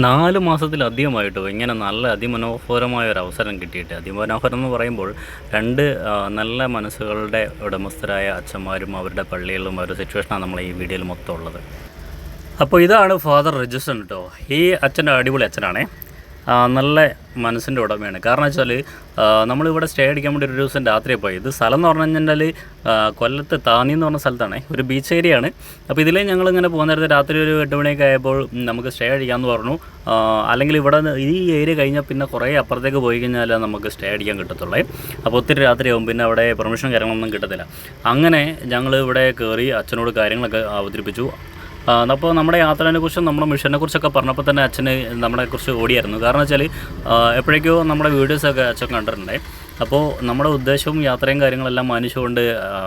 നാല് മാസത്തിലധികമായിട്ടോ ഇങ്ങനെ നല്ല അതിമനോഹരമായ ഒരു അവസരം കിട്ടിയിട്ട് അതിമനോഹരം എന്ന് പറയുമ്പോൾ രണ്ട് നല്ല മനസ്സുകളുടെ ഉടമസ്ഥരായ അച്ഛന്മാരും അവരുടെ പള്ളികളും അവരുടെ സിറ്റുവേഷനാണ് നമ്മൾ ഈ വീഡിയോയിൽ മൊത്തം ഉള്ളത്. അപ്പോൾ ഇതാണ് ഫാദർ റെജിസ്റ്റൻ കേട്ടോ. ഈ അച്ഛന്റെ അടിപൊളി അച്ഛനാണേ. നല്ല മനസ്സിന്റെ ഉടമയാണ്. കാരണം വെച്ചാൽ നമ്മളിവിടെ സ്റ്റേ അടിക്കാൻ വേണ്ടി ഒരു ദിവസം രാത്രി പോയി ഇത് സ്ഥലം എന്ന് പറഞ്ഞു കഴിഞ്ഞാൽ കൊല്ലത്ത് താന്നി എന്ന് പറഞ്ഞ സ്ഥലത്താണ്. ഒരു ബീച്ച് ഏരിയ ആണ്. അപ്പോൾ ഇതിലേ ഞങ്ങൾ ഇങ്ങനെ പോകുന്ന നേരത്തെ രാത്രി ഒരു എട്ട് മണിയൊക്കെ ആയപ്പോൾ നമുക്ക് സ്റ്റേ അടിക്കാമെന്ന് പറഞ്ഞു. അല്ലെങ്കിൽ ഇവിടെ ഈ ഏരിയ കഴിഞ്ഞാൽ പിന്നെ കുറേ അപ്പുറത്തേക്ക് പോയി കഴിഞ്ഞാൽ നമുക്ക് സ്റ്റേ അടിക്കാൻ കിട്ടത്തുള്ളേ. അപ്പോൾ ഒത്തിരി രാത്രിയാവും. പിന്നെ അവിടെ പെർമിഷൻ കാര്യങ്ങളൊന്നും കിട്ടത്തില്ല. അങ്ങനെ ഞങ്ങൾ ഇവിടെ കയറി അച്ഛനോട് കാര്യങ്ങളൊക്കെ അവതരിപ്പിച്ചു. അപ്പോൾ നമ്മുടെ യാത്രേനെ കുറിച്ചും നമ്മുടെ മിഷനെ കുറിച്ചൊക്കെ പറഞ്ഞപ്പോൾ തന്നെ അച്ഛന് നമ്മളെ കുറിച്ച് ഓടിയായിരുന്നു. കാരണം വെച്ചാൽ എപ്പോഴേക്കോ നമ്മുടെ വീഡിയോസൊക്കെ അച്ഛൻ കണ്ടിട്ടുണ്ടേ. അപ്പോൾ നമ്മുടെ ഉദ്ദേശവും യാത്രയും കാര്യങ്ങളെല്ലാം മാനിച്ചുകൊണ്ട്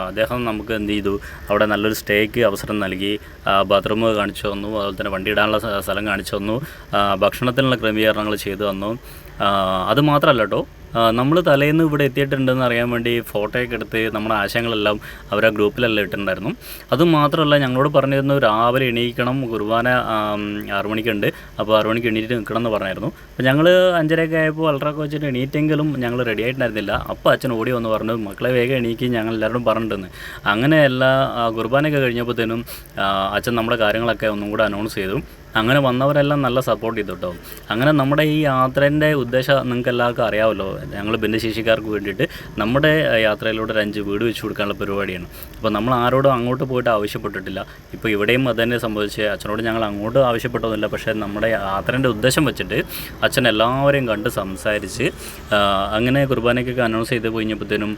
അദ്ദേഹം നമുക്ക് എന്ത് ചെയ്തു? അവിടെ നല്ലൊരു സ്റ്റേക്ക് അവസരം നൽകി ബാത്റൂം കാണിച്ചു തന്നു അതുപോലെ തന്നെ വണ്ടി ഇടാനുള്ള സ്ഥലം കാണിച്ചു തന്നു ഭക്ഷണത്തിനുള്ള ക്രമീകരണങ്ങൾ ചെയ്തു തന്നു. അതുമാത്രമല്ല അത് മാത്രമല്ല കേട്ടോ നമ്മൾ തലേന്ന് ഇവിടെ എത്തിയിട്ടുണ്ടെന്ന് അറിയാൻ വേണ്ടി ഫോട്ടോയൊക്കെ എടുത്ത് നമ്മുടെ ആശയങ്ങളെല്ലാം അവർ ആ ഗ്രൂപ്പിലെല്ലാം ഇട്ടിട്ടുണ്ടായിരുന്നു. അതുമാത്രമല്ല ഞങ്ങളോട് പറഞ്ഞിരുന്നു രാവിലെ എണീക്കണം കുർബാന ആറു ആറ് മണിക്കുണ്ട്. അപ്പോൾ ആറു മണിക്ക് എണീറ്റ് നിൽക്കണം എന്ന് പറഞ്ഞായിരുന്നു. അപ്പോൾ ഞങ്ങൾ അഞ്ചരയൊക്കെ ആയപ്പോൾ അൾട്രാക്ക് വെച്ചിട്ട് എണീറ്റെങ്കിലും ഞങ്ങൾ റെഡി ആയിട്ടുണ്ടായിരുന്നില്ല. അപ്പോൾ അച്ഛൻ ഓടി വന്ന് പറഞ്ഞു മക്കളെ വേഗം എണീക്കി ഞങ്ങൾ എല്ലാവരും പറഞ്ഞിട്ടുണ്ട്. അങ്ങനെ എല്ലാ കുർബാനയൊക്കെ കഴിഞ്ഞപ്പോഴത്തേനും അച്ഛൻ നമ്മുടെ കാര്യങ്ങളൊക്കെ ഒന്നും കൂടെ അനൗൺസ് ചെയ്തു. അങ്ങനെ വന്നവരെല്ലാം നല്ല സപ്പോർട്ട് ചെയ്തു കേട്ടോ അങ്ങനെ നമ്മുടെ ഈ യാത്രേന്റെ ഉദ്ദേശം നിങ്ങൾക്ക് എല്ലാവർക്കും അറിയാമല്ലോ ഞങ്ങൾ ഭിന്നശേഷിക്കാർക്ക് വേണ്ടിയിട്ട് നമ്മുടെ യാത്രയിലൂടെ ഒരു അഞ്ച് വീട് വെച്ച് കൊടുക്കാനുള്ള പരിപാടിയാണ്. അപ്പോൾ നമ്മൾ ആരോടും അങ്ങോട്ട് പോയിട്ട് ആവശ്യപ്പെട്ടിട്ടില്ല. ഇപ്പോൾ ഇവിടെയും അത് തന്നെ സംഭവിച്ച് അച്ഛനോട് ഞങ്ങൾ അങ്ങോട്ട് ആവശ്യപ്പെട്ടൊന്നുമില്ല. പക്ഷേ നമ്മുടെ യാത്രേന്റെ ഉദ്ദേശം വെച്ചിട്ട് അച്ഛൻ എല്ലാവരെയും കണ്ട് സംസാരിച്ച് അങ്ങനെ കുർബാനയ്ക്കൊക്കെ അനൗൺസ് ചെയ്ത് കഴിഞ്ഞപ്പോഴത്തേനും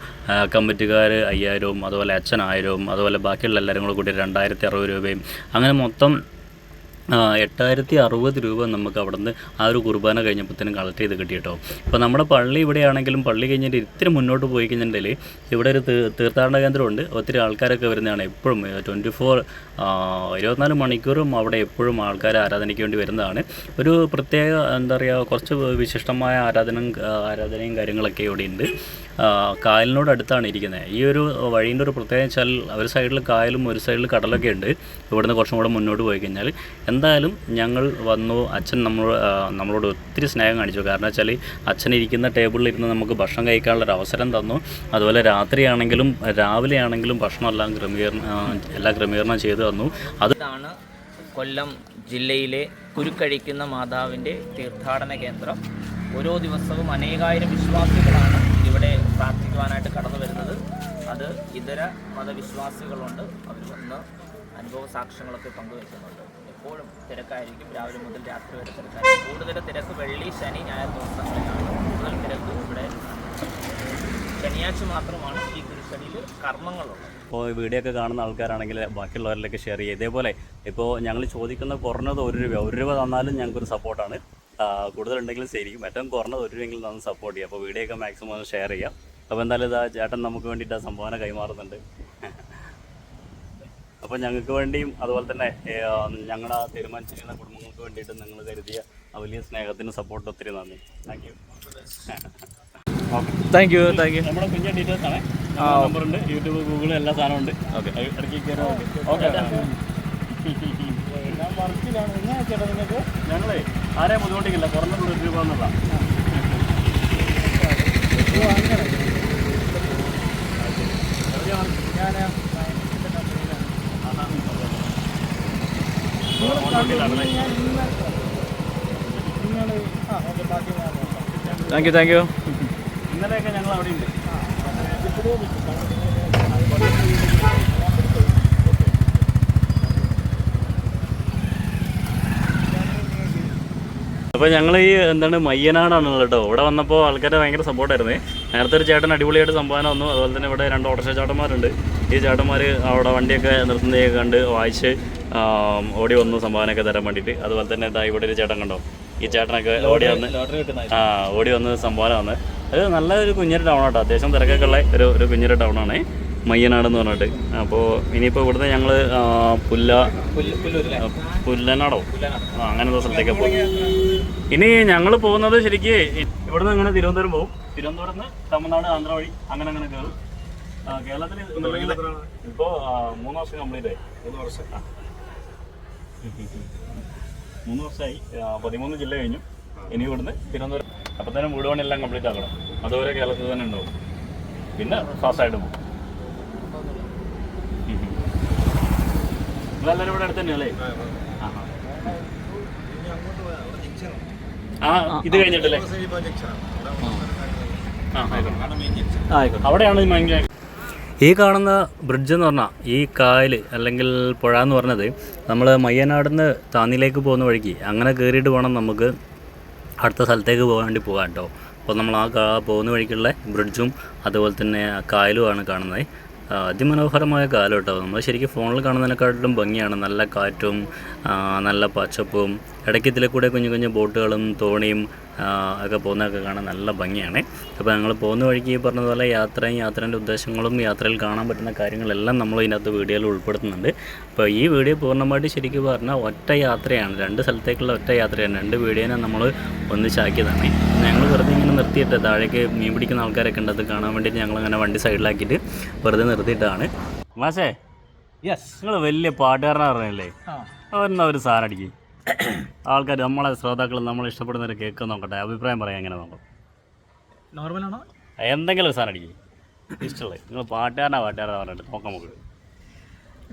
കമ്മിറ്റിക്കാർ അയ്യായിരവും അതുപോലെ അച്ഛൻ ആയിരവും അതുപോലെ ബാക്കിയുള്ള എല്ലാവരും കൂടെ രണ്ടായിരത്തി അറുപത് രൂപയും അങ്ങനെ മൊത്തം എട്ടായിരത്തി അറുപത് രൂപ നമുക്ക് അവിടുന്ന് ആ ഒരു കുർബാന കഴിഞ്ഞപ്പോഴത്തേനും കളക്ട് ചെയ്ത് കിട്ടി കേട്ടോ ഇപ്പോൾ നമ്മുടെ പള്ളി ഇവിടെയാണെങ്കിലും പള്ളി കഴിഞ്ഞിട്ട് ഇത്തിരി മുന്നോട്ട് പോയി കഴിഞ്ഞിട്ടുണ്ടെങ്കിൽ ഇവിടെ ഒരു തീർത്ഥാടന കേന്ദ്രമുണ്ട്. ഒത്തിരി ആൾക്കാരൊക്കെ വരുന്നതാണ് എപ്പോഴും. ട്വന്റി ഫോർ ഇരുപത്തിനാല് മണിക്കൂറും അവിടെ എപ്പോഴും ആൾക്കാർ ആരാധനയ്ക്ക് വേണ്ടി വരുന്നതാണ്. ഒരു പ്രത്യേക എന്താ പറയുക കുറച്ച് വിശിഷ്ടമായ ആരാധന ആരാധനയും കാര്യങ്ങളൊക്കെ ഇവിടെ ഉണ്ട് കായലിനോട് അടുത്താണ് ഇരിക്കുന്നത്. ഈ ഒരു വഴീന്റെ ഒരു പ്രത്യേകത വെച്ചാൽ ഒരു സൈഡിൽ കായലും ഒരു സൈഡിൽ കടലൊക്കെ ഉണ്ട്. ഇവിടുന്ന് കുറച്ചും കൂടെ മുന്നോട്ട് പോയി കഴിഞ്ഞാൽ എന്തായാലും ഞങ്ങൾ വന്നു അച്ഛൻ നമ്മൾ നമ്മളോട് ഒത്തിരി സ്നേഹം കാണിച്ചു. കാരണം വെച്ചാൽ അച്ഛൻ ഇരിക്കുന്ന ടേബിളിൽ ഇരുന്ന് നമുക്ക് ഭക്ഷണം കഴിക്കാനുള്ള ഒരു അവസരം തന്നു. അതുപോലെ രാത്രിയാണെങ്കിലും രാവിലെ ആണെങ്കിലും ഭക്ഷണം എല്ലാം ക്രമീകരണം എല്ലാ ക്രമീകരണം ചെയ്തു തന്നു. അതാണ് കൊല്ലം ജില്ലയിലെ കുരുക്കഴിക്കുന്ന മാതാവിന്റെ തീർത്ഥാടന കേന്ദ്രം. ഓരോ ദിവസവും അനേകായിരം വിശ്വാസികളാണ് പ്രാർത്ഥിക്കുവാനായിട്ട് കടന്നു വരുന്നത്. അത് ഇതര മതവിശ്വാസികളുണ്ട്. അവർ വന്ന് അനുഭവ സാക്ഷ്യങ്ങളൊക്കെ പങ്കുവെക്കുന്നുണ്ട്. എപ്പോഴും തിരക്കായിരിക്കും. രാവിലെ മുതൽ രാത്രി വരെ തിരക്കായിരിക്കും. കൂടുതൽ തിരക്ക് വെള്ളി ശനി ഞായർ ദിവസങ്ങളിലാണ്. കൂടുതൽ തിരക്ക് ഇവിടെ ശനിയാഴ്ച മാത്രമാണ്. ഈ കുരിശടിയിൽ കർമ്മങ്ങളുള്ളത് ഇപ്പോൾ വീഡിയോ ഒക്കെ കാണുന്ന ആൾക്കാരാണെങ്കിൽ ബാക്കിയുള്ളവരിലേക്ക് ഷെയർ ചെയ്യുക. ഇതേപോലെ ഇപ്പോൾ ഞങ്ങൾ ചോദിക്കുന്ന കുറഞ്ഞത് ഒരു രൂപ ഒരു രൂപ തന്നാലും ഞങ്ങൾക്കൊരു സപ്പോർട്ടാണ് കൂടുതലുണ്ടെങ്കിലും ശരിക്കും ഏറ്റവും കുറഞ്ഞത് ഒരു രൂപയെങ്കിലും തന്ന് സപ്പോർട്ട് ചെയ്യുക. അപ്പോൾ വീഡിയോ ഒക്കെ മാക്സിമം ഷെയർ ചെയ്യാം അപ്പോൾ എന്തായാലും ഇതാ ചേട്ടൻ നമുക്ക് വേണ്ടിയിട്ട് ആ സംഭാവന കൈമാറുന്നുണ്ട്. അപ്പോൾ ഞങ്ങൾക്ക് വേണ്ടിയും അതുപോലെ തന്നെ ഞങ്ങളുടെ ആ തീരുമാനിച്ചിരിക്കുന്ന കുടുംബങ്ങൾക്ക് വേണ്ടിയിട്ട് നിങ്ങൾ കരുതിയ ആ വലിയ സ്നേഹത്തിനും സപ്പോർട്ട് ഒത്തിരി നന്ദി. Thank you thank you thank you നമ്മുടെ കുഞ്ഞ ഡീറ്റെയിൽസ് ആണ്. നമ്പർ ഉണ്ട് യൂട്യൂബ് ഗൂഗിൾ എല്ലാ സാധനവും ഉണ്ട്. ഓക്കെ ഇടയ്ക്ക് കയറി ഓക്കെ ഞാൻ വർക്കിലാണ്. എങ്ങനെ ചേട്ടാ നിങ്ങൾക്ക്? ഞങ്ങളെ ആരെയും ബുദ്ധിമുട്ടിക്കില്ല. കുറഞ്ഞ രൂപ എന്നുള്ള താങ്ക് യു താങ്ക് യു ഇന്നലെയൊക്കെ ഞങ്ങൾ അവിടെ ഉണ്ട്. അപ്പോൾ ഞങ്ങൾ ഈ എന്താണ് മയ്യനാടാണുള്ളത് കേട്ടോ ഇവിടെ വന്നപ്പോൾ ആൾക്കാരെ ഭയങ്കര സപ്പോർട്ടായിരുന്നേ നേരത്തെ ഒരു ചേട്ടൻ അടിപൊളിയായിട്ട് സംഭാവന വന്നു. അതുപോലെ തന്നെ ഇവിടെ രണ്ട് ഓട്ടോ ചേട്ടന്മാരുണ്ട്. ഈ ചേട്ടന്മാർ അവിടെ വണ്ടിയൊക്കെ നിർത്തുന്നതൊക്കെ കണ്ട് വായിച്ച് ഓടി വന്നു സംഭാവനയൊക്കെ തരാൻ വേണ്ടിയിട്ട്. അതുപോലെ തന്നെ ഇതാ ഇവിടെ ഒരു ചേട്ടൻ കണ്ടോ? ഈ ചേട്ടനൊക്കെ ഓടി വന്ന് ആ ഓടി വന്ന് സംഭാവന വന്ന്. അത് നല്ല ഒരു കുഞ്ഞൊരു ടൗൺ ആട്ടോ. അത്യാവശ്യം തിരക്കൊക്കെ ഉള്ള ഒരു ഒരു കുഞ്ഞൊരു ടൗൺ ആണ് മയ്യനാട് എന്ന് പറഞ്ഞിട്ട്. അപ്പോൾ ഇനിയിപ്പോൾ ഇവിടുന്ന് ഞങ്ങൾ പുല്ല പുല്ലനാടോ? ആ അങ്ങനത്തെ സ്ഥലത്തേക്ക് പോകും ഇനി ഞങ്ങൾ പോകുന്നത് ശരിക്ക് ഇവിടുന്ന് അങ്ങനെ തിരുവനന്തപുരം പോകും. തിരുവനന്തപുരം നിന്ന് തമിഴ്നാട് ആന്ധ്ര വഴി അങ്ങനെ അങ്ങനെ കയറും ആ, കേരളത്തിൽ ഇപ്പോ മൂന്ന് വർഷം കംപ്ലീറ്റ് ആയി. മൂന്ന് വർഷം. മൂന്ന് വർഷമായി ആ, പതിമൂന്ന് ജില്ല കഴിഞ്ഞു. ഇനി ഇവിടുന്ന് തിരുവനന്തപുരം അപ്പം തന്നെ വീട് എല്ലാം കംപ്ലീറ്റ് ആക്കണം. അതുവരെ കേരളത്തിൽ തന്നെ ഉണ്ടാവും. പിന്നെ ഫാസ്റ്റായിട്ട് പോകും. നിങ്ങളെല്ലാവരും ഇവിടെ അടുത്ത് തന്നെയല്ലേ ആഹാ. ആ ഇത് കഴിഞ്ഞിട്ടല്ലേ? അവിടെയാണ് ഈ കാണുന്ന ബ്രിഡ്ജ് എന്ന് പറഞ്ഞാൽ ഈ കായൽ അല്ലെങ്കിൽ പുഴ എന്ന് പറഞ്ഞത് നമ്മൾ മയ്യനാട് നിന്ന് താന്നിലേക്ക് പോകുന്ന വഴിക്ക്. അങ്ങനെ കയറിയിട്ട് വേണം നമുക്ക് അടുത്ത സ്ഥലത്തേക്ക് പോകാൻ വേണ്ടി പോകാൻ കേട്ടോ. അപ്പോൾ നമ്മൾ ആ പോകുന്ന വഴിക്കുള്ള ബ്രിഡ്ജും അതുപോലെ തന്നെ കായലുമാണ് കാണുന്നത്. അതിമനോഹരമായ കാലം കേട്ടോ. നമ്മൾ ശരിക്കും ഫോണിൽ കാണുന്നതിനെക്കാട്ടിലും ഭംഗിയാണ്. നല്ല കാറ്റും നല്ല പച്ചപ്പും ഇടയ്ക്ക് ഇതിലെ കൂടെ കുഞ്ഞു കുഞ്ഞു ബോട്ടുകളും തോണിയും ഒക്കെ പോകുന്നതൊക്കെ കാണാൻ നല്ല ഭംഗിയാണ്. അപ്പോൾ ഞങ്ങൾ പോകുന്ന വഴിക്ക് ഈ പറഞ്ഞതുപോലെ യാത്രയും യാത്രേന്റെ ഉദ്ദേശങ്ങളും യാത്രയിൽ കാണാൻ പറ്റുന്ന കാര്യങ്ങളെല്ലാം നമ്മൾ ഇതിനകത്ത് വീഡിയോയിൽ ഉൾപ്പെടുത്തുന്നുണ്ട്. അപ്പോൾ ഈ വീഡിയോ പൂർണമായിട്ട് ശരിക്കും പറഞ്ഞാൽ ഒറ്റ യാത്രയാണ്. രണ്ട് സ്ഥലത്തേക്കുള്ള ഒറ്റ യാത്രയാണ്. രണ്ട് വീഡിയോനെ നമ്മൾ ഒന്നിച്ചാക്കിയതാണ്. ഞങ്ങൾ വെറുതെ നിർത്തിയിട്ട് താഴേക്ക് മീൻ പിടിക്കുന്ന ആൾക്കാരൊക്കെ ഉണ്ട് അത് കാണാൻ വേണ്ടിയിട്ട് ഞങ്ങൾ അങ്ങനെ വണ്ടി സൈഡിലാക്കിയിട്ട് വെറുതെ നിർത്തിയിട്ടാണ്. മാഷേ യെസ് നിങ്ങൾ വലിയ പാട്ടുകാരനാ പറഞ്ഞല്ലേ? അവരെന്നാ ഒരു സാധനം അടിക്കും. ആൾക്കാർ നമ്മളെ ശ്രോതാക്കൾ നമ്മൾ ഇഷ്ടപ്പെടുന്നവരെ കേൾക്കാൻ നോക്കട്ടെ അഭിപ്രായം പറയാം എങ്ങനെ നോക്കാം. നോർമലാണോ എന്തെങ്കിലും സാധനം അടിക്കും. ഇഷ്ടമുള്ളത് നിങ്ങൾ പാട്ടുകാരനാ പാട്ടുകാരനാ പറഞ്ഞിട്ട് നോക്കാം നമുക്ക്.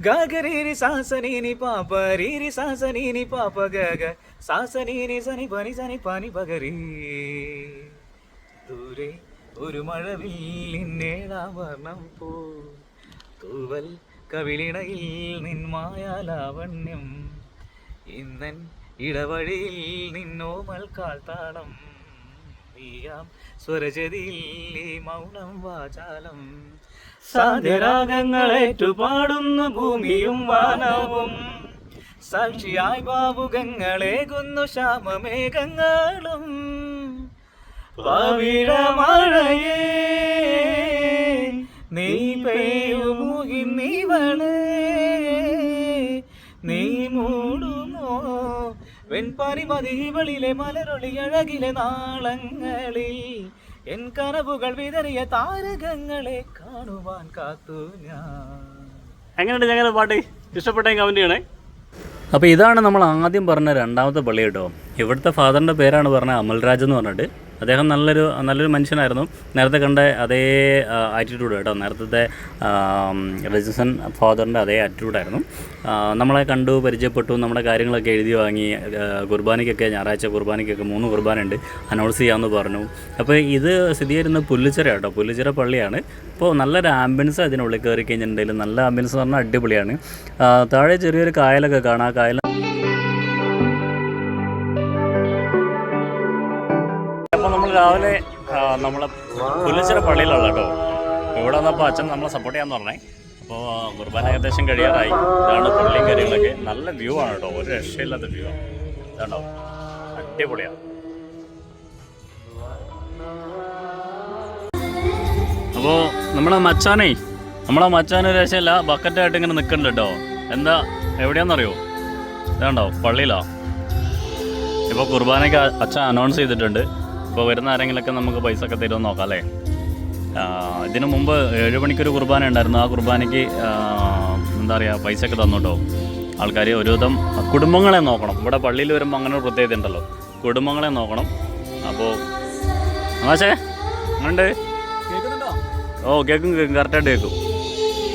ഗഗരീരി സാസനീനി പാപ രീരി സാസനീനി പാപ ഗഗ സാസനീനി സനി പനി സനി പനി പകരീ. ദൂരെ ഒരു മഴവില്ലിന്നേഴാവർണം പോ. തൂവൽ കവിളിണയിൽ നിന്മായാലാവണ്യം ഇന്നൻ ഇടവഴിയിൽ നിന്നോമൽ കാൽത്താളം. നീയാം സ്വരജതിയിൽ ഈ മൗനം വാചാലം. സാധ്യരാഗങ്ങളേറ്റു പാടുന്ന ഭൂമിയും വാനവും. സാക്ഷിയായി ഭാവുകങ്ങളേകുന്നു ശ്യാമമേഘങ്ങളും പവിഴമഴയേ നീ പെയ്യുമുകിന്നിവളേ നീ മൂടുമോ മലരൊളി അഴകിലെ നാളങ്ങളിൽ? എൻ കനവുകൾ വിതറിയ താരകങ്ങളെ കാണുവാൻ കാത്തു ഞാൻ. എങ്ങനെയുണ്ട് ഞങ്ങളുടെ പാട്ട്? ഇഷ്ടപ്പെട്ടെങ്കിൽ കമന്റ് ചെയ്യണേ അപ്പോൾ ഇതാണ് നമ്മൾ ആദ്യം പറഞ്ഞ രണ്ടാമത്തെ പള്ളി കേട്ടോ. ഇവിടുത്തെ ഫാദറിന്റെ പേരാണ് പറഞ്ഞത് അമൽരാജ് എന്ന് പറഞ്ഞിട്ട്. അദ്ദേഹം നല്ലൊരു നല്ലൊരു മനുഷ്യനായിരുന്നു. നേരത്തെ കണ്ട അതേ ആറ്റിറ്റ്യൂഡ് കേട്ടോ. നേരത്തെ രജിസൺ ഫാദറിന്റെ അതേ ആറ്റിറ്റ്യൂഡായിരുന്നു നമ്മളെ കണ്ടു പരിചയപ്പെട്ടു നമ്മുടെ കാര്യങ്ങളൊക്കെ എഴുതി വാങ്ങി കുർബാനയ്ക്കൊക്കെ ഞായറാഴ്ച കുർബാനയ്ക്കൊക്കെ മൂന്ന് കുർബാന ഉണ്ട് അനൗൺസ് ചെയ്യാമെന്ന് പറഞ്ഞു. അപ്പോൾ ഇത് സ്ഥിതി ചെയ്യുന്ന പുല്ലുച്ചിറ കേട്ടോ. പുല്ലുച്ചിറ പള്ളിയാണ്. അപ്പോൾ നല്ലൊരു ആംബുലൻസ് അതിനുള്ളിൽ കയറി കഴിഞ്ഞിട്ടുണ്ടെങ്കിൽ നല്ല ആംബുലൻസ് എന്ന് പറഞ്ഞാൽ അടിപൊളിയാണ്. താഴെ ചെറിയൊരു കായലൊക്കെ കാണാം. ആ കായൽ രാവിലെ നമ്മളെ പുലച്ചിറ പള്ളിയിലുള്ള കേട്ടോ. ഇവിടെ വന്നപ്പോൾ അച്ഛൻ നമ്മളെ സപ്പോർട്ട് ചെയ്യാന്ന് പറഞ്ഞേ. അപ്പോൾ കുർബാന ഏകദേശം കഴിയാറായി. ഇതാണ് പള്ളിയും കാര്യങ്ങളൊക്കെ. നല്ല വ്യൂ ആണ് കേട്ടോ. ഒരു രക്ഷയില്ലാത്ത വ്യൂ ആണ്. ഇതാണോ? അടിപൊളിയാണ് അപ്പോൾ നമ്മളെ മച്ചാനേ നമ്മളെ മച്ചാന് രക്ഷയില്ല. ബക്കറ്റായിട്ട് ഇങ്ങനെ നിൽക്കുന്നുണ്ട് കേട്ടോ. എന്താ എവിടെയാണെന്നറിയോ ഇതാണ്ടോ പള്ളിയിലാ. ഇപ്പോൾ കുർബാനയ്ക്ക് അച്ഛൻ അനൗൺസ് ചെയ്തിട്ടുണ്ട്. ഇപ്പോൾ വരുന്ന ആരെങ്കിലൊക്കെ നമുക്ക് പൈസ ഒക്കെ തരുമെന്ന് നോക്കാം അല്ലേ? ഇതിനു മുമ്പ് ഏഴ് മണിക്കൊരു കുർബാന ഉണ്ടായിരുന്നു. ആ കുർബാനയ്ക്ക് എന്താ പറയുക പൈസ ഒക്കെ തന്നു കേട്ടോ. ആൾക്കാർ ഒരുവിധം കുടുംബങ്ങളെ നോക്കണം. ഇവിടെ പള്ളിയിൽ വരുമ്പോൾ അങ്ങനെ ഒരു പ്രത്യേകത ഉണ്ടല്ലോ. കുടുംബങ്ങളെ നോക്കണം. അപ്പോൾ ആശേ ഉണ്ട് ഓ കേൾക്കും കേൾക്കും കറക്റ്റായിട്ട് കേൾക്കും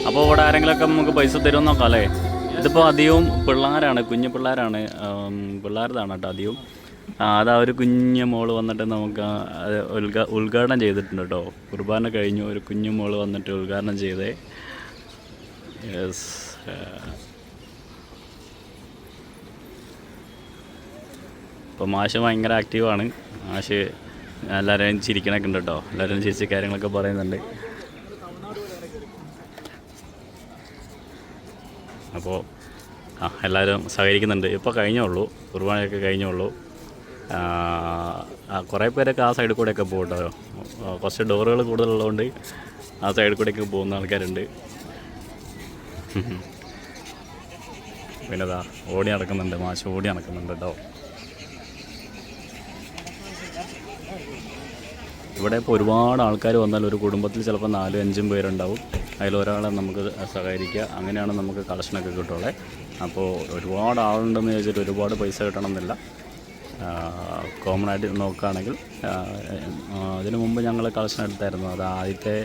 അപ്പോൾ ഇവിടെ ആരെങ്കിലുമൊക്കെ നമുക്ക് പൈസ തരുമെന്ന് നോക്കാം അല്ലേ? ഇതിപ്പോൾ അധികവും പിള്ളേരാണ് കുഞ്ഞു പിള്ളേരാണ്. പിള്ളേരതാണ് കേട്ടോ അധികവും. ആ, അതാ ഒരു കുഞ്ഞു മോൾ വന്നിട്ട് നമുക്ക് ആ, ഉദ്ഘാ ഉദ്ഘാടനം ചെയ്തിട്ടുണ്ട് കേട്ടോ കുർബാന കഴിഞ്ഞു ഒരു കുഞ്ഞു മോൾ വന്നിട്ട് ഉദ്ഘാടനം ചെയ്തേ. യെസ് ഇപ്പം മാഷ് ഭയങ്കര ആക്റ്റീവാണ് മാഷ് എല്ലാവരെയും ചിരിക്കണൊക്കെ ഉണ്ട് കേട്ടോ എല്ലാവരും ചിരിച്ച് കാര്യങ്ങളൊക്കെ പറയുന്നുണ്ട്. അപ്പോൾ ആ എല്ലാവരും സഹകരിക്കുന്നുണ്ട്. ഇപ്പോൾ കഴിഞ്ഞോളൂ കുർബാനയൊക്കെ കഴിഞ്ഞോളൂ ആ, ആ, കുറേ പേരൊക്കെ ആ സൈഡിൽ കൂടെയൊക്കെ പോകും കുറച്ച് ഡോറുകൾ കൂടുതലുള്ളതുകൊണ്ട് ആ സൈഡിൽ കൂടെയൊക്കെ പോകുന്ന ആൾക്കാരുണ്ട്. പിന്നെതാ ഓടി നടക്കുന്നുണ്ട്. മാഷ് ഓടി നടക്കുന്നുണ്ട് കേട്ടോ ഇവിടെ ഇപ്പോൾ ഒരുപാട് ആൾക്കാർ വന്നാൽ ഒരു കുടുംബത്തിൽ ചിലപ്പോൾ നാലും അഞ്ചും പേരുണ്ടാവും. അതിലൊരാളെ നമുക്ക് സഹകരിക്കുക അങ്ങനെയാണ് നമുക്ക് കളക്ഷനൊക്കെ കിട്ടുള്ളത് അപ്പോൾ ഒരുപാട് ആളുണ്ടെന്ന് ചോദിച്ചിട്ട് ഒരുപാട് പൈസ കിട്ടണമെന്നില്ല. കോമൺ ആയിട്ട് നോക്കുകയാണെങ്കിൽ അതിനു മുമ്പ് ഞങ്ങൾ കളക്ഷൻ എടുത്തായിരുന്നു. അത് ആദ്യത്തെ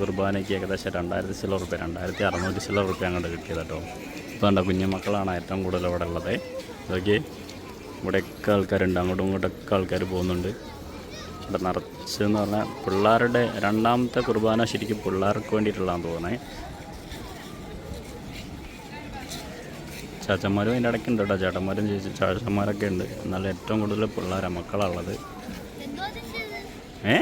കുർബാനയ്ക്ക് ഏകദേശം രണ്ടായിരത്തി ചില റുപ്യ രണ്ടായിരത്തി അറുന്നൂറ്റി ചില റുപ്യ അങ്ങോട്ട് കിട്ടിയത് കേട്ടോ. ഇപ്പോൾ കുഞ്ഞു കുഞ്ഞുമക്കളാണ് ഏറ്റവും കൂടുതൽ ഇവിടെ ഉള്ളത്. ഇതൊക്കെ ഇവിടെയൊക്കെ ആൾക്കാരുണ്ട്. അങ്ങോട്ടും ഇങ്ങോട്ടൊക്കെ ആൾക്കാർ പോകുന്നുണ്ട്. ഇവിടെ നിറച്ചെന്ന് പറഞ്ഞാൽ പിള്ളേരുടെ രണ്ടാമത്തെ കുർബാന ശരിക്കും പിള്ളേർക്ക് വേണ്ടിയിട്ടുള്ളതാണെന്ന് തോന്നണേ ചാച്ചന്മാരും അതിന്റെ ഇടയ്ക്ക് ഉണ്ട് കേട്ടോ. ചേട്ടന്മാരും ചേച്ചി ചാച്ചന്മാരൊക്കെ ഉണ്ട്. എന്നാലും ഏറ്റവും കൂടുതൽ പിള്ളേരാണ് മക്കളുള്ളത് ഏ?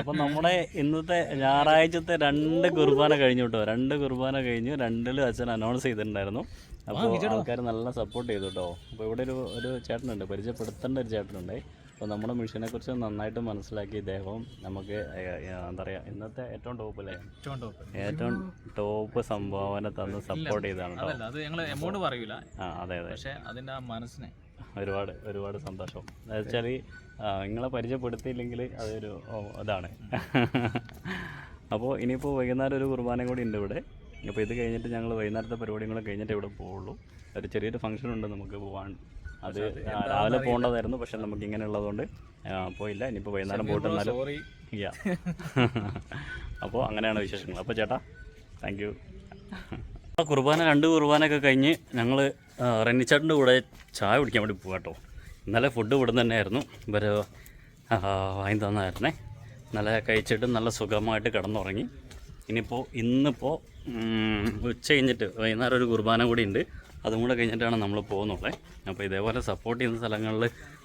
അപ്പം നമ്മുടെ ഇന്നത്തെ ഞായറാഴ്ചത്തെ രണ്ട് കുർബാന കഴിഞ്ഞു കേട്ടോ. രണ്ട് കുർബാന കഴിഞ്ഞു. രണ്ടിലും അച്ഛൻ അനൗൺസ് ചെയ്തിട്ടുണ്ടായിരുന്നു. അപ്പോൾ ആൾക്കാർ നല്ല സപ്പോർട്ട് ചെയ്തു കേട്ടോ. അപ്പോൾ ഇവിടെ ഒരു ഒരു ചേട്ടനുണ്ട്. പരിചയപ്പെടുത്തേണ്ട ഒരു ചേട്ടനുണ്ട്. അപ്പോൾ നമ്മുടെ മിഷനെ കുറിച്ച് നന്നായിട്ട് മനസ്സിലാക്കി ഇദ്ദേഹം നമുക്ക് എന്താ പറയുക ഇന്നത്തെ ഏറ്റവും ടോപ്പ് അല്ലേ ഏറ്റവും ടോപ്പ് ഏറ്റവും ടോപ്പ് സംഭാവന തന്ന് സപ്പോർട്ട് ചെയ്താണ് അത് ഞങ്ങൾ എമൗണ്ട് പറയൂല. ആ അതെ അതെ. പക്ഷേ അതിന്റെ ആ മനസ്സിനെ. ഒരുപാട് ഒരുപാട് സന്തോഷം. വെച്ചാൽ നിങ്ങളെ പരിചയപ്പെടുത്തിയില്ലെങ്കിൽ അതൊരു ഇതാണ്. അപ്പോൾ ഇനിയിപ്പോൾ വൈകുന്നേരം ഒരു കുർബാന കൂടി ഉണ്ട് ഇവിടെ. അപ്പോൾ ഇത് കഴിഞ്ഞിട്ട് ഞങ്ങൾ വൈകുന്നേരത്തെ പരിപാടികളും കഴിഞ്ഞിട്ട് ഇവിടെ പോവുള്ളൂ. ഒരു ചെറിയൊരു ഫംഗ്ഷൻ ഉണ്ട് നമുക്ക് പോകാൻ അത് രാവിലെ പോകേണ്ടതായിരുന്നു പക്ഷെ നമുക്ക് ഇങ്ങനെ ഉള്ളതുകൊണ്ട് പോയില്ല. ഇനിയിപ്പോൾ വൈകുന്നേരം പോയിട്ട് യാ അപ്പോൾ അങ്ങനെയാണ് വിശേഷങ്ങൾ. അപ്പോൾ ചേട്ടാ താങ്ക് യു കുർബാന രണ്ട് കുർബാനയൊക്കെ കഴിഞ്ഞ് ഞങ്ങൾ റെന്നിച്ചാട്ടിന്റെ കൂടെ ചായ കുടിക്കാൻ വേണ്ടി പോകാം കേട്ടോ ഇന്നലെ ഫുഡ് ഇവിടെ നിന്ന് തന്നെയായിരുന്നു ഇവർ വാങ്ങി തന്നായിരുന്നേ. നല്ല കഴിച്ചിട്ട് നല്ല സുഖമായിട്ട് കിടന്നുറങ്ങി. ഇനിയിപ്പോൾ ഇന്നിപ്പോൾ ഉച്ച കഴിഞ്ഞിട്ട് വൈകുന്നേരം ഒരു കുർബാന കൂടി ഉണ്ട്. അതും കൂടെ കഴിഞ്ഞിട്ടാണ് നമ്മൾ പോകുന്നുള്ളത് അപ്പോൾ ഇതേപോലെ സപ്പോർട്ട് ചെയ്യുന്ന സ്ഥലങ്ങളിൽ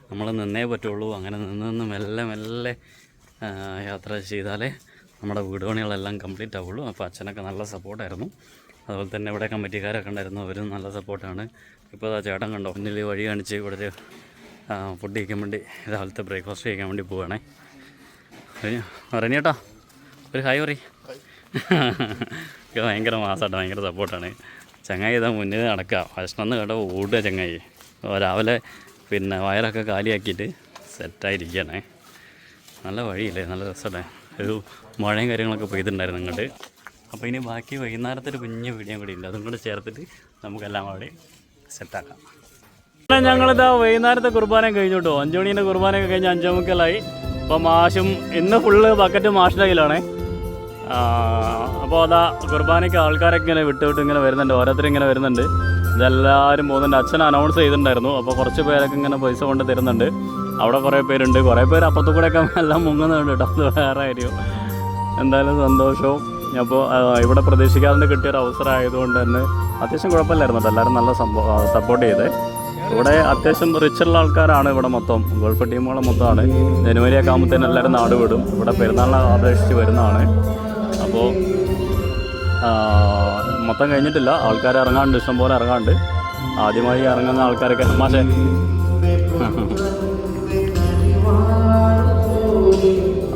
നമ്മൾ നിന്നേ പറ്റുള്ളൂ. അങ്ങനെ നിന്ന് നിന്ന് മെല്ലെ മെല്ലെ യാത്ര ചെയ്താലേ നമ്മുടെ വീട് പണികളെല്ലാം കംപ്ലീറ്റ് ആവുള്ളൂ. അപ്പോൾ അച്ഛനൊക്കെ നല്ല സപ്പോർട്ടായിരുന്നു അതുപോലെ തന്നെ ഇവിടെ കമ്മിറ്റിക്കാരൊക്കെ ഉണ്ടായിരുന്നു. അവരും നല്ല സപ്പോർട്ടാണ് ഇപ്പോൾ ആ ചേട്ടൻ കണ്ടോ മുന്നിൽ വഴി കാണിച്ച് ഇവിടെ ഒരു ഫുഡ് കഴിക്കാൻ വേണ്ടി രാവിലത്തെ ബ്രേക്ക്ഫാസ്റ്റ് കഴിക്കാൻ വേണ്ടി പോവുകയാണേ അറിഞ്ഞേട്ടാ ഒരു ഹായ് പറയും. ഭയങ്കര മാസമാട്ടോ ഭയങ്കര സപ്പോർട്ടാണ് ചങ്ങായി ഇതാ മുന്നിൽ നടക്കുക. ഭക്ഷണം എന്ന് കേട്ടോ ഓടുക ചങ്ങായി രാവിലെ പിന്നെ വയറൊക്കെ കാലിയാക്കിയിട്ട് സെറ്റായിരിക്കണേ നല്ല വഴിയില്ലേ? നല്ല രസമല്ലേ? ഒരു മഴയും കാര്യങ്ങളൊക്കെ പെയ്തിട്ടുണ്ടായിരുന്നു ഇങ്ങോട്ട്. അപ്പോൾ ഇനി ബാക്കി വൈകുന്നേരത്തെ ഒരു കുഞ്ഞ് വീഡിയോ കൂടി ഉണ്ട്. അതും കൂടെ ചേർത്തിട്ട് നമുക്കെല്ലാം അവിടെ സെറ്റാക്കാം. ഞങ്ങളിതാ വൈകുന്നേരത്തെ കുർബാന കഴിഞ്ഞു കേട്ടോ അഞ്ചു മണീന്റെ കുർബാനയൊക്കെ കഴിഞ്ഞ് അഞ്ചാമുക്കലായി അപ്പോൾ മാഷും ഇന്ന് ഫുള്ള് ബക്കറ്റ് മാഷിന്റെ കയ്യിലാണേ. അപ്പോൾ അതാ കുർബാനയ്ക്ക് ആൾക്കാരൊക്കെ ഇങ്ങനെ വിട്ട് വിട്ട് ഇങ്ങനെ വരുന്നുണ്ട് ഓരോരുത്തരും ഇങ്ങനെ വരുന്നുണ്ട്. ഇതെല്ലാവരും പോകുന്നുണ്ട്. അച്ഛൻ അനൗൺസ് ചെയ്തിട്ടുണ്ടായിരുന്നു. അപ്പോൾ കുറച്ച് പേരൊക്കെ ഇങ്ങനെ പൈസ കൊണ്ട് തരുന്നുണ്ട്. അവിടെ കുറേ പേരുണ്ട്. കുറേ പേര് അപ്പുറത്തു കൂടെയൊക്കെ എല്ലാം മുങ്ങുന്നുണ്ട് കേട്ടോ. അത് വേറെ കാര്യം. എന്തായാലും സന്തോഷവും. അപ്പോൾ ഇവിടെ പ്രതീക്ഷിക്കാതെ കിട്ടിയൊരു അവസരം ആയതുകൊണ്ട് തന്നെ അത്യാവശ്യം കുഴപ്പമില്ലായിരുന്നു. കേട്ടോ എല്ലാവരും നല്ല സപ്പോർട്ട് ചെയ്തേ. ഇവിടെ അത്യാവശ്യം റിച്ചുള്ള ആൾക്കാരാണ് ഇവിടെ മൊത്തം. ഗൾഫ് ടീമുകൾ മൊത്തമാണ്. ജനുവരി ഒക്കെ ആകുമ്പോഴത്തേനും എല്ലാവരും നാട് വിടും. ഇവിടെ പെരുന്നാളിനെ അപേക്ഷിച്ച് വരുന്നതാണ്. അപ്പോൾ മൊത്തം കഴിഞ്ഞിട്ടില്ല. ആൾക്കാർ ഇറങ്ങാണ്ട് ഇഷ്ടംപോലെ ഇറങ്ങാണ്ട്. ആദ്യമായി ഇറങ്ങുന്ന ആൾക്കാരൊക്കെ മാഷേ.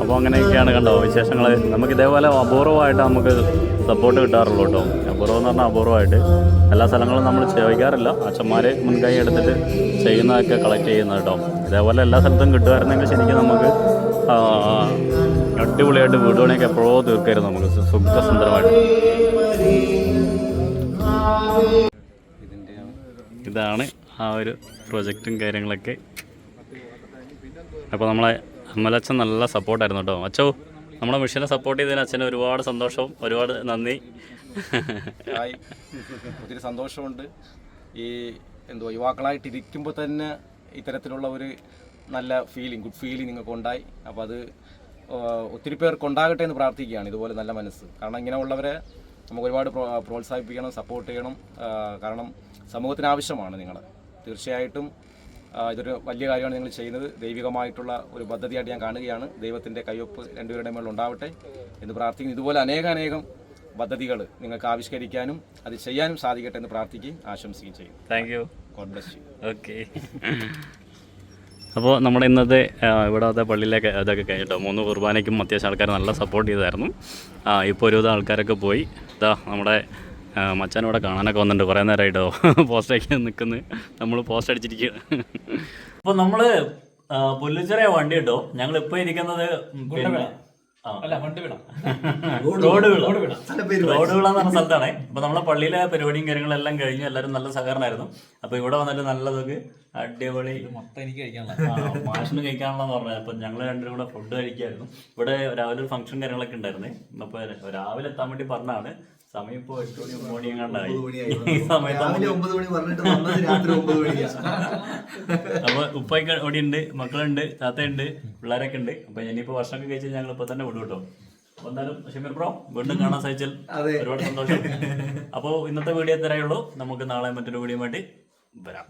അപ്പോൾ അങ്ങനെയൊക്കെയാണ് കണ്ടോ വിശേഷങ്ങൾ നമുക്ക് ഇതേപോലെ അപൂർവമായിട്ട് നമുക്ക് സപ്പോർട്ട് കിട്ടാറുള്ളൂ കേട്ടോ. അപൂർവം എന്ന് പറഞ്ഞാൽ അപൂർവമായിട്ട്. എല്ലാ സ്ഥലങ്ങളും നമ്മൾ ചോദിക്കാറില്ല അച്ഛന്മാർ മുൻകൈ എടുത്തിട്ട് ചെയ്യുന്നതൊക്കെ കളക്ട് ചെയ്യുന്നത് കേട്ടോ. ഇതേപോലെ എല്ലാ സ്ഥലത്തും കിട്ടുമായിരുന്നെങ്കിൽ ശരിക്കും നമുക്ക് അടിപൊളിയായിട്ട് വീട് പണിയൊക്കെ എപ്പോഴോ തീർക്കായിരുന്നു നമുക്ക്. സുഖസുന്ദരമായിട്ട്. ഇതാണ് ആ ഒരു പ്രൊജക്റ്റും കാര്യങ്ങളൊക്കെ. അപ്പോൾ നമ്മളെ അമ്മലച്ഛൻ നല്ല സപ്പോർട്ടായിരുന്നു കേട്ടോ. അച്ഛോ നമ്മളെ മിഷനെ സപ്പോർട്ട് ചെയ്തതിന് അച്ഛന് ഒരുപാട് സന്തോഷവും ഒരുപാട് നന്ദി. ഒത്തിരി സന്തോഷമുണ്ട്. ഈ എന്തോ യുവാക്കളായിട്ട് ഇരിക്കുമ്പോൾ തന്നെ ഇത്തരത്തിലുള്ള ഒരു നല്ല ഫീലിംഗ് ഗുഡ് ഫീലിംഗ് നിങ്ങൾക്ക് ഉണ്ടായി അപ്പോൾ അത് ഒത്തിരി പേർക്ക് ഉണ്ടാകട്ടെ എന്ന് പ്രാർത്ഥിക്കുകയാണ് ഇതുപോലെ നല്ല മനസ്സ്. കാരണം ഇങ്ങനെയുള്ളവരെ നമുക്ക് ഒരുപാട് പ്രോത്സാഹിപ്പിക്കണം സപ്പോർട്ട് ചെയ്യണം. കാരണം സമൂഹത്തിന് ആവശ്യമാണ് നിങ്ങൾ തീർച്ചയായിട്ടും ഇതൊരു വലിയ കാര്യമാണ് നിങ്ങൾ ചെയ്യുന്നത്. ദൈവികമായിട്ടുള്ള ഒരു പദ്ധതിയായിട്ട് ഞാൻ കാണുകയാണ്. ദൈവത്തിന്റെ കയ്യൊപ്പ് രണ്ടുപേരുടെ മേളിൽ ഉണ്ടാവട്ടെ എന്ന് പ്രാർത്ഥിക്കുന്നു. ഇതുപോലെ അനേകാനേകം പദ്ധതികൾ നിങ്ങൾക്ക് ആവിഷ്കരിക്കാനും അത് ചെയ്യാനും സാധിക്കട്ടെ എന്ന് പ്രാർത്ഥിക്കുകയും ആശംസിക്കുകയും ചെയ്യും. Thank you God bless you okay അപ്പോൾ നമ്മുടെ ഇന്നത്തെ ഇവിടത്തെ പള്ളിയിലേക്ക് ഇതൊക്കെ കഴിഞ്ഞിട്ടോ? മൂന്ന് കുർബാനയ്ക്കും അത്യാവശ്യം ആൾക്കാർ നല്ല സപ്പോർട്ട് ചെയ്തായിരുന്നു. ആ ഇപ്പോൾ ഒരുവിധം ആൾക്കാരൊക്കെ പോയി. ഇതാ നമ്മുടെ ഇവിടെ കാണാനൊക്കെ വന്നിട്ടുണ്ട്. കുറേ നേരമായിട്ടോ പോസ്റ്റ് അടിക്കാൻ നിൽക്കുന്നു നമ്മൾ പോസ്റ്റ് അടിച്ചിരിക്കുക അപ്പോൾ നമ്മൾ പുല്ലുച്ചെറിയ വണ്ടി കേട്ടോ ഞങ്ങളിപ്പോൾ ഇരിക്കുന്നത് അല്ല വണ്ടി റോഡ് വിള. റോഡ് വിള. എന്ന് പറഞ്ഞ സ്ഥലത്താണ്. അപ്പൊ നമ്മളെ പള്ളിയിലെ പരിപാടിയും കാര്യങ്ങളെല്ലാം കഴിഞ്ഞു എല്ലാവരും നല്ല സഹകരണമായിരുന്നു. അപ്പൊ ഇവിടെ വന്നിട്ട് നല്ലതൊക്കെ അടിപൊളി മൊത്തം എനിക്ക് കഴിക്കാനുള്ള. ആ, മാഷിന് കഴിക്കാനുള്ളതെന്ന് പറഞ്ഞത് അപ്പൊ ഞങ്ങൾ രണ്ടും കൂടെ ഫുഡ് കഴിക്കായിരുന്നു. ഇവിടെ രാവിലെ ഒരു ഫംഗ്ഷൻ കാര്യങ്ങളൊക്കെ ഉണ്ടായിരുന്നേ. അപ്പൊ രാവിലെ എത്താൻ വേണ്ടി പറഞ്ഞാണ് സമയം ഇപ്പോൾ എട്ട് മണി ഒമ്പത് മണി കണ്ടായി ഈ സമയത്ത് രാവിലെ ഒമ്പത് മണി പറഞ്ഞിട്ട് വന്നത് രാത്രി ഒമ്പത് മണിയാ. അപ്പൊ ഉപ്പയ്ക്ക് ഓടി ഉണ്ട് മക്കളുണ്ട് താത്തയുണ്ട് പിള്ളേരൊക്കെ ഉണ്ട്. അപ്പൊ ഇനിയിപ്പോ വർഷമൊക്കെ കഴിച്ചാൽ ഞങ്ങൾ ഇപ്പൊ തന്നെ വിടും കേട്ടോ. അപ്പൊ എന്തായാലും ഷമീർ ബ്രോ വീണ്ടും കാണാൻ സാധിച്ചാൽ അതെ. ഒരുപാട് സന്തോഷം. അപ്പോൾ ഇന്നത്തെ വീഡിയോ എത്രയുള്ളൂ നമുക്ക് നാളെ മറ്റൊരു വീഡിയോ വേണ്ടി വരാം.